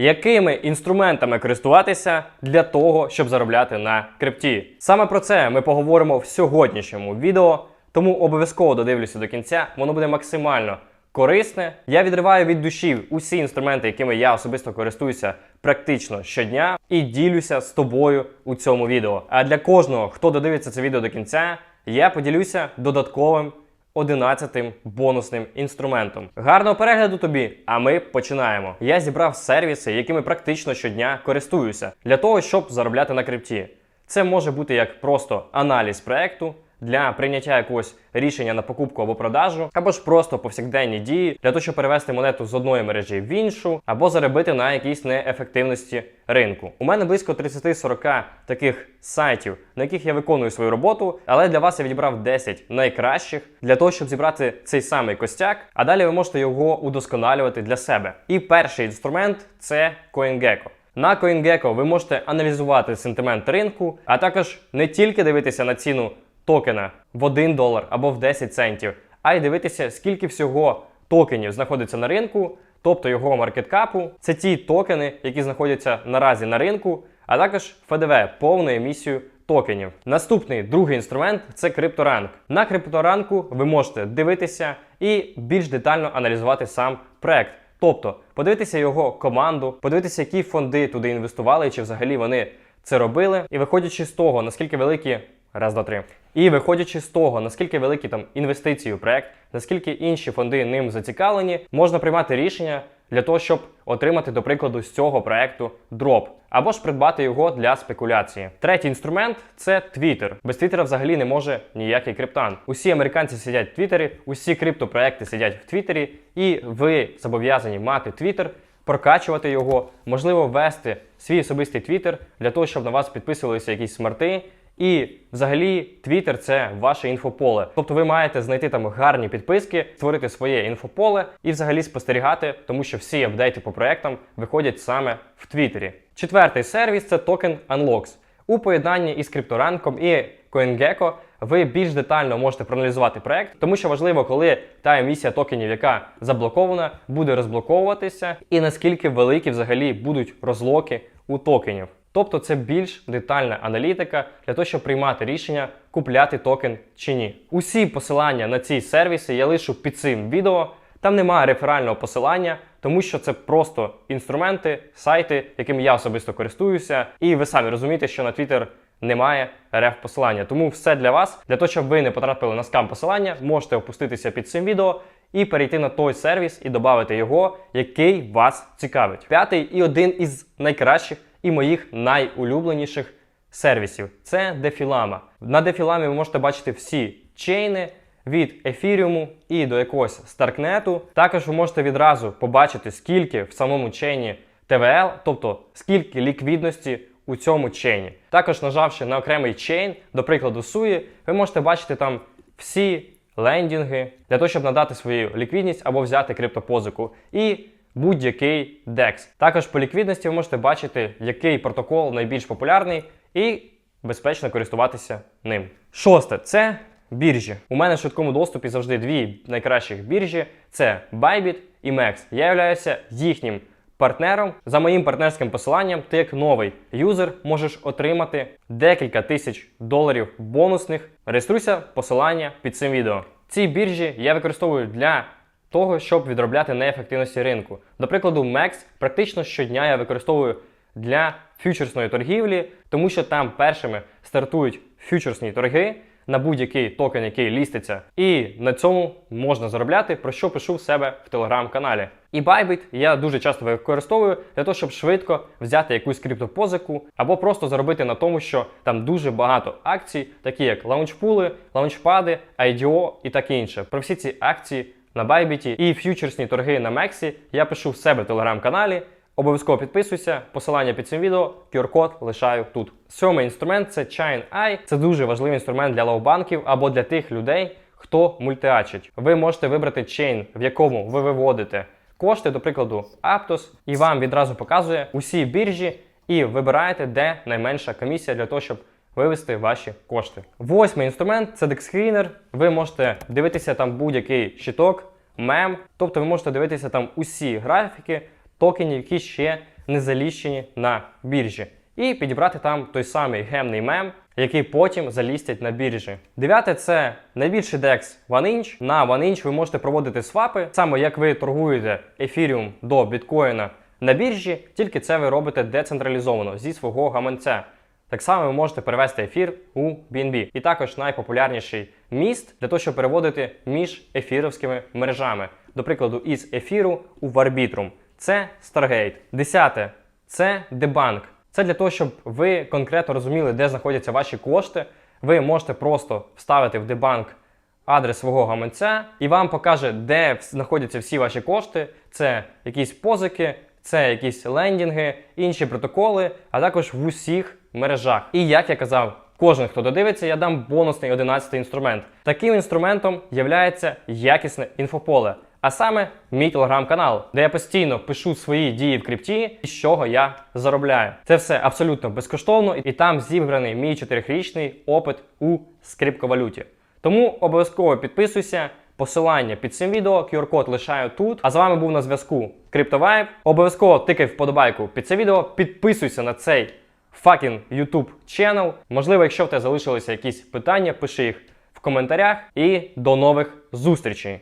Якими інструментами користуватися для того, щоб заробляти на крипті? Саме про це ми поговоримо в сьогоднішньому відео, тому обов'язково додивлюся до кінця, воно буде максимально корисне. Я відриваю від душі усі інструменти, якими я особисто користуюся практично щодня, і ділюся з тобою у цьому відео. А для кожного, хто додивиться це відео до кінця, я поділюся додатковим 11 бонусним інструментом. Гарного перегляду тобі! А ми починаємо. Я зібрав сервіси, якими практично щодня користуюся, для того, щоб заробляти на крипті. Це може бути як просто аналіз проекту для прийняття якогось рішення на покупку або продажу, або ж просто повсякденні дії для того, щоб перевести монету з одної мережі в іншу, або заробити на якійсь неефективності ринку. У мене близько 30-40 таких сайтів, на яких я виконую свою роботу, але для вас я відібрав 10 найкращих для того, щоб зібрати цей самий костяк, а далі ви можете його удосконалювати для себе. І перший інструмент це CoinGecko. На CoinGecko ви можете аналізувати сентимент ринку, а також не тільки дивитися на ціну токена в 1 долар або в 10 центів, а й дивитися, скільки всього токенів знаходиться на ринку, тобто його маркеткапу. Це ті токени, які знаходяться наразі на ринку, а також ФДВ повну емісію токенів. Наступний другий інструмент це крипторанк. На крипторанку ви можете дивитися і більш детально аналізувати сам проект. Тобто подивитися його команду, подивитися, які фонди туди інвестували, чи взагалі вони це робили. І виходячи з того, наскільки великі. Раз, два, три. І виходячи з того, наскільки великі там інвестиції у проект, наскільки інші фонди ним зацікавлені, можна приймати рішення для того, щоб отримати, до прикладу, з цього проекту дроп, або ж придбати його для спекуляції. Третій інструмент це Twitter. Без Твіттера взагалі не може ніякий криптан. Усі американці сидять в Твіттері, усі криптопроекти сидять в Твіттері, і ви зобов'язані мати Твіттер, прокачувати його, можливо, ввести свій особистий Твіттер для того, щоб на вас підписувалися якісь смарти. І взагалі Twitter це ваше інфополе. Тобто ви маєте знайти там гарні підписки, створити своє інфополе і взагалі спостерігати, тому що всі апдейти по проектам виходять саме в Твіттері. Четвертий сервіс це токен Unlocks. У поєднанні із крипторанком і CoinGecko ви більш детально можете проаналізувати проект, тому що важливо, коли та емісія токенів, яка заблокована, буде розблоковуватися, і наскільки великі взагалі будуть розлоки у токенів. Тобто це більш детальна аналітика для того, щоб приймати рішення, купляти токен чи ні. Усі посилання на ці сервіси я лишу під цим відео. Там немає реферального посилання, тому що це просто інструменти, сайти, якими я особисто користуюся. І ви самі розумієте, що на Twitter немає реф посилання. Тому все для вас, для того, щоб ви не потрапили на скам посилання, можете опуститися під цим відео і перейти на той сервіс і додати його, який вас цікавить. П'ятий і один із найкращих і моїх найулюбленіших сервісів це Дефілама. На Дефіламі ви можете бачити всі чейни від ефіріуму і до якогось старкнету. Також ви можете відразу побачити, скільки в самому чейні ТВЛ, тобто скільки ліквідності у цьому чейні. Також, нажавши на окремий чейн, до прикладу, SUI, ви можете бачити там всі лендінги для того, щоб надати свою ліквідність або взяти криптопозику. І будь-який DEX. Також по ліквідності ви можете бачити, який протокол найбільш популярний, і безпечно користуватися ним. Шосте це біржі. У мене в швидкому доступі завжди дві найкращих біржі: це Bybit і MEX. Я являюся їхнім партнером. За моїм партнерським посиланням, ти як новий юзер можеш отримати декілька тисяч доларів бонусних. Реєструйся, посилання під цим відео. Ці біржі я використовую для того, щоб відробляти неефективності ринку. До прикладу, MEX практично щодня я використовую для фьючерсної торгівлі, тому що там першими стартують фьючерсні торги на будь-який токен, який ліститься. І на цьому можна заробляти, про що пишу в себе в телеграм-каналі. І Bybit я дуже часто використовую для того, щоб швидко взяти якусь криптопозику, або просто заробити на тому, що там дуже багато акцій, такі як лаунчпули, лаунчпади, IDO і таке інше. Про всі ці акції на Bybit і фьючерсні торги на Мексі я пишу в себе в телеграм-каналі. Обов'язково підписуйся, посилання під цим відео, QR-код лишаю тут. Сьомий інструмент це Chain Eye. Це дуже важливий інструмент для лоу-банків або для тих людей, хто мультиачить. Ви можете вибрати чейн, в якому ви виводите кошти, до прикладу, Aptos, і вам відразу показує усі біржі, і вибираєте, де найменша комісія для того, щоб вивести ваші кошти. Восьмий інструмент це DexScreener. Ви можете дивитися там будь-який щиток, мем, тобто ви можете дивитися там усі графіки токенів, які ще не заліщені на біржі, і підібрати там той самий гемний мем, який потім залістять на біржі. Дев'яте це найбільший DEX OneInch. На OneInch ви можете проводити свапи, саме як ви торгуєте ефіріум до біткоїна на біржі, тільки це ви робите децентралізовано зі свого гаманця. Так само ви можете перевести ефір у BNB. І також найпопулярніший міст для того, щоб переводити між ефіровськими мережами. До прикладу, із ефіру у Варбітрум. Це Stargate. Десяте це дебанк. Це для того, щоб ви конкретно розуміли, де знаходяться ваші кошти. Ви можете просто вставити в дебанк адрес свого гаманця, і вам покаже, де знаходяться всі ваші кошти. Це якісь позики, це якісь лендінги, інші протоколи, а також в усіх мережах. І як я казав, кожен, хто додивиться, я дам бонусний 11 інструмент. Таким інструментом є якісне інфополе. А саме мій телеграм-канал, де я постійно пишу свої дії в крипті і з чого я заробляю. Це все абсолютно безкоштовно, і там зібраний мій 4-річний опит у скриптовалюті. Тому обов'язково підписуйся. Посилання під цим відео, QR-код лишаю тут. А з вами був на зв'язку CryptoVibe. Обов'язково тикай вподобайку під це відео, підписуйся на цей fucking YouTube channel. Можливо, якщо в тебе залишилися якісь питання, пиши їх в коментарях. І до нових зустрічей!